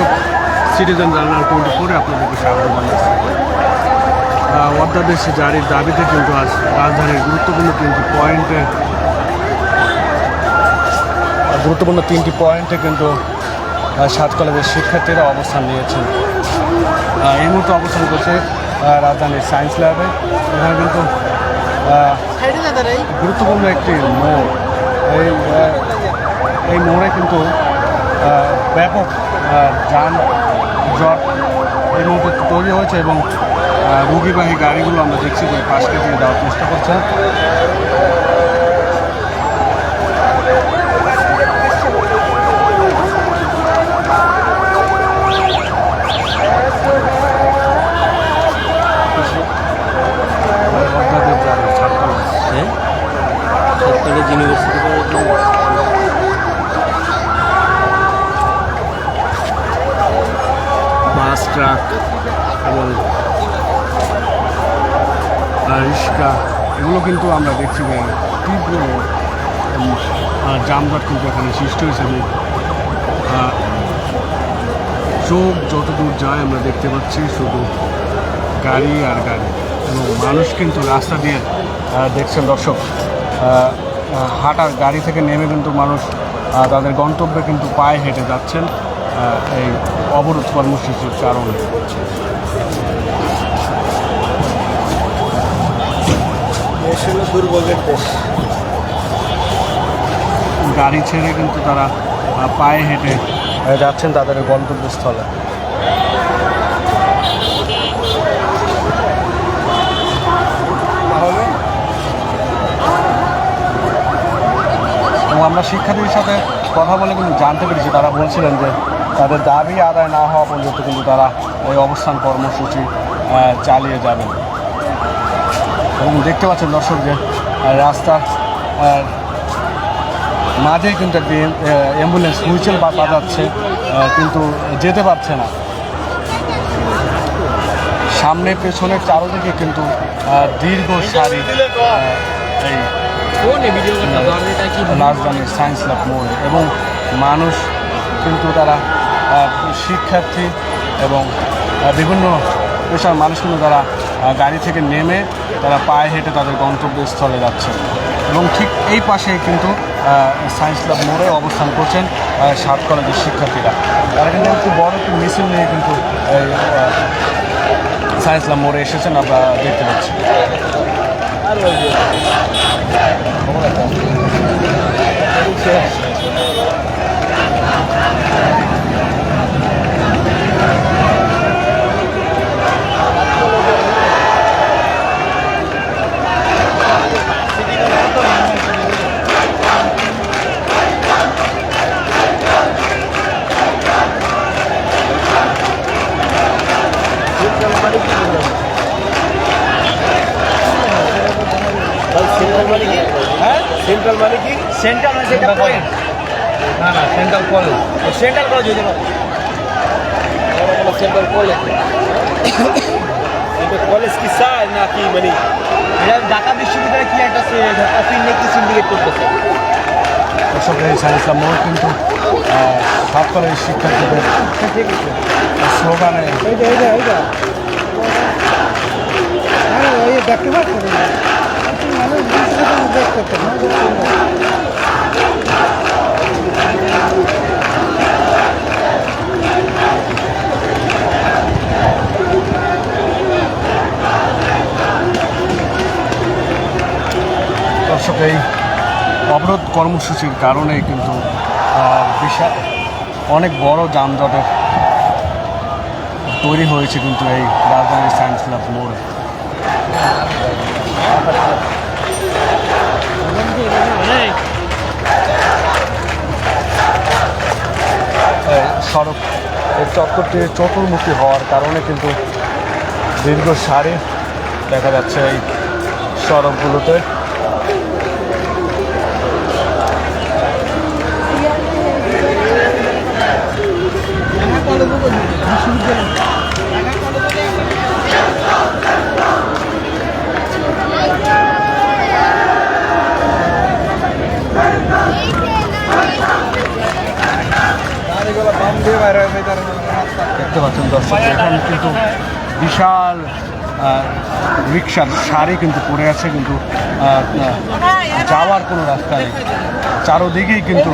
দর্শক citizen journal twenty ফোরে আপনাদেরকে স্বাগত জানাচ্ছি। অধ্যাদেশ জারির দাবিতে কিন্তু আজ রাজধানীর গুরুত্বপূর্ণ তিনটি পয়েন্টে, গুরুত্বপূর্ণ তিনটি পয়েন্টে কিন্তু সাত কলেজের শিক্ষার্থীরা অবস্থান নিয়েছেন। এই মুহূর্তে অবস্থান করছে রাজধানীর সায়েন্স ল্যাবে। এখানে কিন্তু গুরুত্বপূর্ণ একটি মোড়। এই এই মোড়ে কিন্তু ব্যাপক যান, জট, এর মধ্যে তৈরি হয়েছে এবং রুগীবাহী গাড়িগুলো আমরা দেখছি যে পাশ কেটে দেওয়ার চেষ্টা করছে অধ্যাদেশ জারি, ছাত্র হ্যাঁ সাত কলেজ ইউনিভার্সিটি করার জন্য বাস ট্রাক এবং আহ, রিক্সা এগুলো কিন্তু আমরা দেখছি যে তীব্র যানজট কিন্তু এখানে সৃষ্টি হয়েছে এবং চোখ যতদূর যায় আমরা দেখতে পাচ্ছি শুধু গাড়ি আর গাড়ি এবং মানুষ কিন্তু রাস্তা দিয়ে দেখছেন দর্শক হাঁটার গাড়ি থেকে নেমে কিন্তু মানুষ তাদের গন্তব্যে কিন্তু পায়ে হেঁটে যাচ্ছেন এই অবরোধ কর্মসূচির কারণে দেশ হলো দুর্ভোগের দেশ গাড়ি ছেড়ে কিন্তু তারা পায়ে হেঁটে যাচ্ছেন তাদের গন্তব্যস্থলে। এবং আমরা শিক্ষার্থীদের সাথে কথা বলে কিন্তু জানতে পেরেছি তারা বলছিলেন যে তাদের দাবি আদায় না হওয়া পর্যন্ত কিন্তু তারা এই অবস্থান কর্মসূচি চালিয়ে যাবেন। এবং দেখতে পাচ্ছেন দর্শক যে রাস্তার আহ, মাঝেই কিন্তু একটি অ্যাম্বুলেন্স হুইচেল বা বাজাচ্ছে কিন্তু যেতে পারছে না। সামনে পেছনের চারোদিকে কিন্তু দীর্ঘ সারি এই রাজধানীর সায়েন্স ল্যাব মোড়ে এবং মানুষ কিন্তু তারা শিক্ষার্থী এবং বিভিন্ন পেশার মানুষ কিন্তু তারা গাড়ি থেকে নেমে তারা পায়ে হেঁটে তাদের গন্তব্যস্থলে যাচ্ছে। এবং ঠিক এই পাশে কিন্তু সায়েন্স ল্যাব মোড়ে অবস্থান করছেন সাত কলেজের শিক্ষার্থীরা। তারা কিন্তু একটু বড় একটি মিছিল নিয়ে কিন্তু সায়েন্স ল্যাব মোড়ে এসেছেন, আমরা দেখতে পাচ্ছি। সেন্ট্রাল মানে কি হ্যাঁ? সেন্ট্রাল মানে কি সেন্ট্রাল মানে সেটা পয়েন্ট না না সেন্ট্রাল কলেজ সেন্ট্রাল কলেজ হইতে পারে। সেন্ট্রাল কলেজ এটা কলেজ কি চায় নাকি মানে এটা ঢাকা বিশ্ববিদ্যালয় কি একটা অফিস নিয়ে কি সিন্ডিকেট করতেছে? সায়েন্স ল্যাব মোড় কিন্তু সাত শিক্ষার্থীদের স্লোগানে দেখতে পাচ্ছেন মানুষ দেখতে পাচ্ছে দর্শক, এই অবরোধ কর্মসূচির কারণে কিন্তু বিশাল, অনেক বড় যানজটের তৈরি হয়েছে কিন্তু এই রাজধানীর সায়েন্স ল্যাব মোড়ে। সড়ক এই চত্বরটি চতুর্মুখী হওয়ার কারণে কিন্তু দীর্ঘ সারি দেখা যাচ্ছে এই সড়কগুলোতে গাড়িগুলো বাম দিয়ে বাইরে হয়ে তার পাচ্ছেন দর্শক এখানে কিন্তু বিশাল রিক্সার সারি কিন্তু পড়ে আছে কিন্তু যাওয়ার কোনো রাস্তা নেই। চারোদিকেই কিন্তু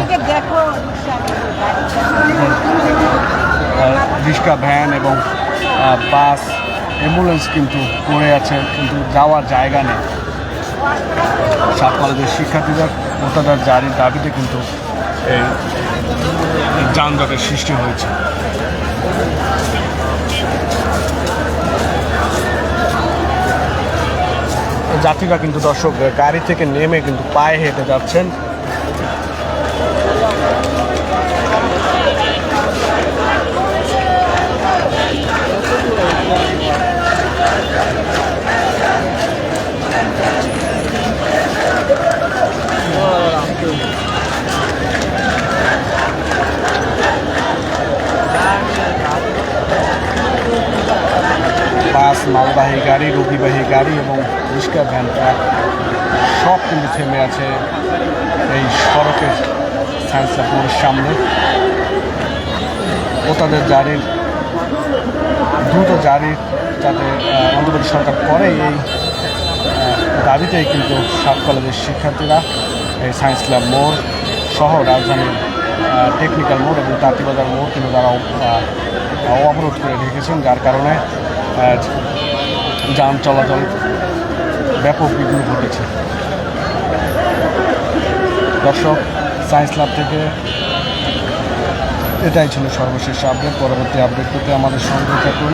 রিক্সা ভ্যান এবং বাস অ্যাম্বুলেন্স কিন্তু পড়ে আছে কিন্তু যাওয়ার জায়গা নেই। সাত কলেজের শিক্ষার্থীদের ও তাদের জারির দাবিতে কিন্তু এই যানজটের সৃষ্টি হয়েছে। যাত্রীরা কিন্তু দর্শক গাড়ি থেকে নেমে কিন্তু পায়ে হেঁটে যাচ্ছেন। বাস, মালবাহী গাড়ি, রোগীবাহী গাড়ি এবং রিক্সা ভ্যান সব কিন্তু থেমে আছে এই সড়কের সায়েন্স ল্যাবরের সামনে। ও তাদের জারির দ্রুত জারির যাতে অন্তর্বর্তী সরকার করে এই দাবিতেই কিন্তু সাত কলেজের শিক্ষার্থীরা এই সায়েন্স ল্যাব মোড় সহ রাজধানীর টেকনিক্যাল মোড় এবং তাঁতিবাজার মোড় কিন্তু তারা অবরোধ করে রেখেছেন, যার কারণে যান চলাচল ব্যাপক বিঘ্ন ঘটেছে। দর্শক সায়েন্স ল্যাব থেকে এটাই ছিল সর্বশেষ আপডেট পরবর্তী আপডেট পেতে আমাদের সঙ্গে থাকুন।